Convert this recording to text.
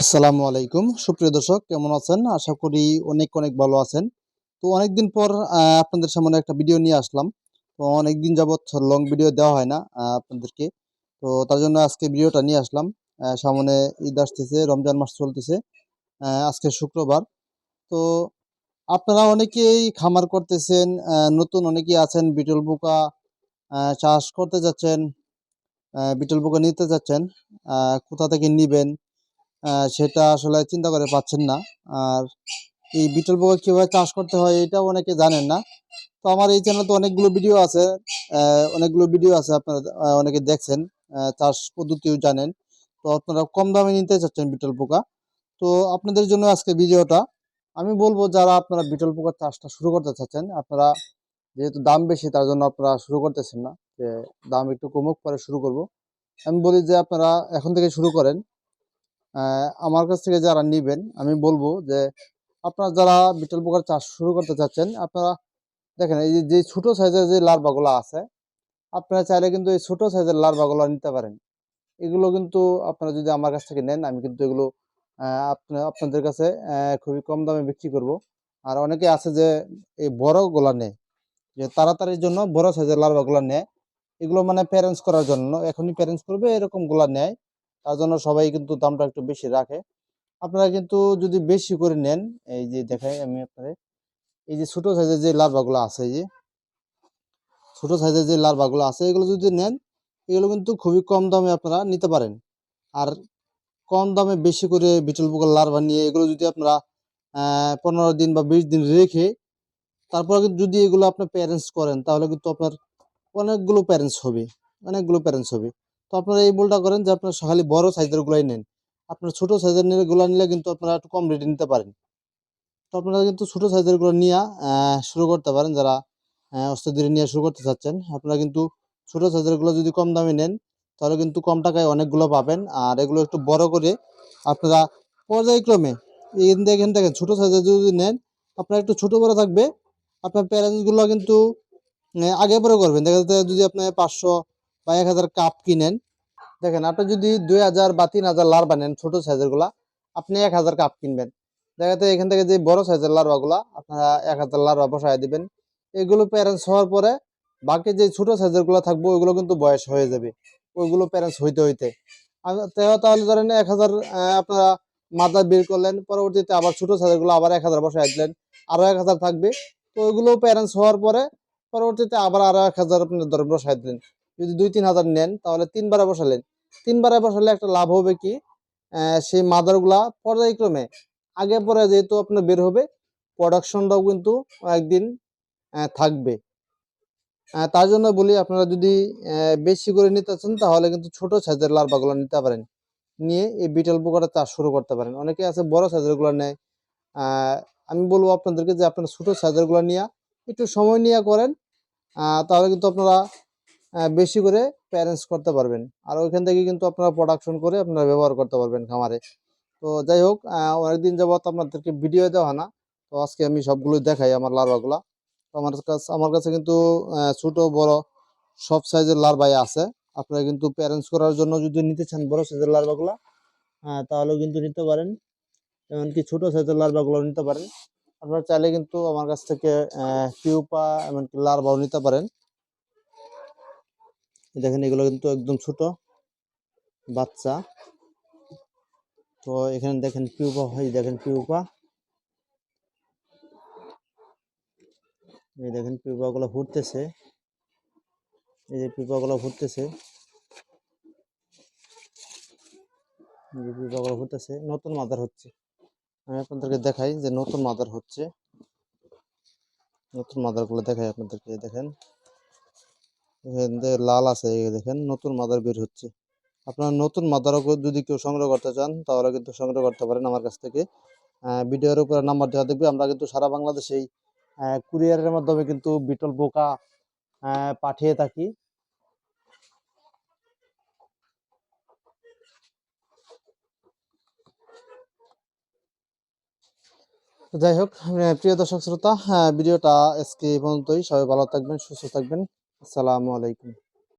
আসসালামু আলাইকুম। সুপ্রিয় দর্শক, কেমন আছেন? আশা করি অনেক অনেক ভালো আছেন। তো অনেকদিন পর আপনাদের সামনে একটা ভিডিও নিয়ে আসলাম। তো অনেকদিন যাবত লং ভিডিও দেওয়া হয় না আপনাদেরকে। তো তার জন্য আজকে ভিডিওটা নিয়ে আসলাম। সামনে ঈদ আসতেছে, রমজান মাস চলতেছে আজকে শুক্রবার। তো আপনারা অনেকেই খামার করতেছেন নতুন অনেকেই আছেন, বিটল পোকা চাষ করতে যাচ্ছেন বিটল পোকা নিতে যাচ্ছেন কোথা থেকে নিবেন? সেটা আসলে চিন্তা করে পাচ্ছেন না। আর এই বিটল পোকা কীভাবে চাষ করতে হয় এটাও অনেকে জানেন না। তো আমার এই চ্যানেলে তো অনেকগুলো ভিডিও আছে অনেকগুলো ভিডিও আছে আপনারা অনেকে দেখছেন চাষ পদ্ধতিও জানেন। তো আপনারা কম দামে নিতে চাচ্ছেন বিটল পোকা। তো আপনাদের জন্য আজকে ভিডিওটা আমি বলব যারা আপনারা বিটল পোকার চাষটা শুরু করতে চাচ্ছেন, আপনারা যেহেতু দাম বেশি, তার জন্য আপনারা শুরু করতেছেন না। যে দাম একটু কমুক, পরে শুরু করব। আমি বলি যে আপনারা এখন থেকে শুরু করেন। আমার কাছ থেকে যারা নিবেন, আমি বলব যে আপনারা যারা বিটল পোকার চাষ শুরু করতে চাচ্ছেন, আপনারা দেখেন এই যে- ছোট সাইজের যে লার্ভাগুলো আছে, আপনারা চাইলে কিন্তু এই ছোট সাইজের লার্ভাগুলো নিতে পারেন। এগুলো কিন্তু আপনারা যদি আমার কাছ থেকে নেন, আমি কিন্তু এগুলো আপনাদের কাছে খুবই কম দামে বিক্রি করব। আর অনেকে আছে যে এই বড়গুলা নেয়, যে তাড়াতাড়ির জন্য বড় সাইজের লার্ভাগুলো নেয়। এগুলো মানে প্যারেন্টস করার জন্য, এখনই প্যারেন্টস করবে এরকমগুলা নেয়। তার জন্য সবাই কিন্তু দামটা একটু বেশি রাখে। আপনারা কিন্তু যদি বেশি করে নেন, এই যে দেখাই আমি আপনাদের, এই যে ছোটো সাইজের যে লার্ভাগুলো আছে, এই যে ছোটো সাইজের যে লার্ভাগুলো আছে, এগুলো যদি নেন, এগুলো কিন্তু খুবই কম দামে আপনারা নিতে পারেন। আর কম দামে বেশি করে বিটল পোকার লার্ভা নিয়ে এগুলো যদি আপনারা পনেরো দিন বা বিশ দিন রেখে, তারপরে কিন্তু যদি এগুলো আপনার প্যারেন্টস করেন, তাহলে কিন্তু আপনার অনেকগুলো প্যারেন্টস হবে, অনেকগুলো প্যারেন্টস হবে। তো আপনারা এই বলটা করেন যে আপনার খালি বড় সাইজের গুলাই নেন। আপনার ছোট সাইজের নিলে গুলা নিলে কিন্তু আপনারা একটু কম রেটে নিতে পারেন। তো আপনারা কিন্তু ছোট সাইজেরগুলো নিয়ে শুরু করতে পারেন। যারা অস্ত্র ধীরে নিয়ে শুরু করতে চাচ্ছেন, আপনারা কিন্তু ছোট সাইজেরগুলো যদি কম দামে নেন, তাহলে কিন্তু কম টাকায় অনেকগুলো পাবেন। আর এগুলো একটু বড় করে আপনারা পর্যায়ক্রমে এই দেখেন দেখেন ছোট সাইজের যদি নেন, আপনার একটু ছোট বড় থাকবে। আপনার প্যারেন্টসগুলো কিন্তু আগে পরে করবেন। দেখা যাচ্ছে যদি আপনার পাঁচশো বা এক হাজার কাপ কিনেন। দেখেন, আপনি যদি দুই হাজার বা তিন হাজার লার বানেন ছোট সাইজেরগুলা, আপনি এক হাজার কাপ কিনবেন। দেখা যাচ্ছে এখান থেকে যে বড় সাইজের লার্ভা গুলা আপনারা এক হাজার লার্ভা বসায় দিবেন। এগুলো প্যারেন্টস হওয়ার পরে বাকি যে ছোট সাইজেরগুলো থাকবে, ওইগুলো কিন্তু বয়স হয়ে যাবে। ওইগুলো প্যারেন্টস হইতে হইতে। তাহলে ধরেন এক হাজার আপনারা মাথা বের করলেন, পরবর্তীতে আবার ছোট সাইজেরগুলো আবার এক হাজার বসায় দিলেন, আরও এক হাজার থাকবে। তো ওইগুলো প্যারেন্টস হওয়ার পরে, পরবর্তীতে আবার আরও এক হাজার আপনি ধরেন বসায় দিলেন। যদি দুই তিন হাজার নেন, তাহলে তিনবারে বসালেন। তিনবারে বসালে একটা লাভ হবে কি? সেই মাদারগুলা পর্যায়ক্রমে। আগে পরে যেহেতু আপনার বের হবে প্রোডাকশনটাও কিন্তু একদিন থাকবে। তার জন্য বলি আপনারা যদি বেশি করে নিতে চান, তাহলে কিন্তু ছোট সাইজের লার্ভাগুলো নিতে পারেন। নিয়ে এই বিটল পোকাটা চাষ শুরু করতে পারেন। অনেকে আছে বড় সাইজেরগুলো নেয় আমি বলব আপনাদেরকে যে আপনারা ছোট সাইজেরগুলো নিয়ে একটু সময় নিয়ে করেন। তাহলে কিন্তু আপনারা বেশি করে প্যারেন্টস করতে পারবেন। আর ওইখান থেকে কিন্তু আপনারা প্রোডাকশন করে আপনারা ব্যবহার করতে পারবেন খামারে। তো যাই হোক অনেকদিন যাবত আপনাদেরকে ভিডিও দেওয়া না। তো আজকে আমি সবগুলো দেখাই আমার লার্ভাগুলা তো আমার কাছে আমার কাছে কিন্তু ছোট, বড় সব সাইজের লার্ভাই আছে। আপনারা কিন্তু প্যারেন্টস করার জন্য যদি নিতে চান বড় সাইজের লার্ভাগুলা তাহলেও কিন্তু নিতে পারেন। এমনকি ছোট সাইজের লার্ভাগুলো নিতে পারেন। আপনারা চাইলে কিন্তু আমার কাছ থেকে পিউপা এমনকি লার্ভাও নিতে পারেন। দেখেন এগুলো কিন্তু একদম ছোট বাচ্চা। তো এখানে দেখেন পিউপা হয় দেখেন পিউপা। এই দেখেন পিউপা গুলো ফুটতেছে এই যে পিউপা গুলো ফুটতেছে যে পিউপা গুলো ফুটতেছে নতুন মাদার হচ্ছে। আমি আপনাদেরকে দেখাই যে নতুন মাদার হচ্ছে। নতুন মাদারগুলো দেখাই আপনাদেরকে দেখেন। এখান থেকে লাল আছে দেখেন নতুন মাদার বের হচ্ছে। আপনার নতুন মাদারও যদি কেউ সংগ্রহ করতে চান তাহলে কিন্তু সংগ্রহ করতে পারেন আমার কাছ থেকে। ভিডিওর উপরে নাম্বার দেওয়া দেখবে আমরা কিন্তু সারা বাংলাদেশেই কুরিয়ারের মাধ্যমে কিন্তু বিটল বোকা পাঠিয়ে থাকি। যাই হোক প্রিয় দর্শক শ্রোতা আহ, ভিডিওটা আজকে এই পর্যন্তই। সবাই ভালো থাকবেন সুস্থ থাকবেন। আসসালামু আলাইকুম।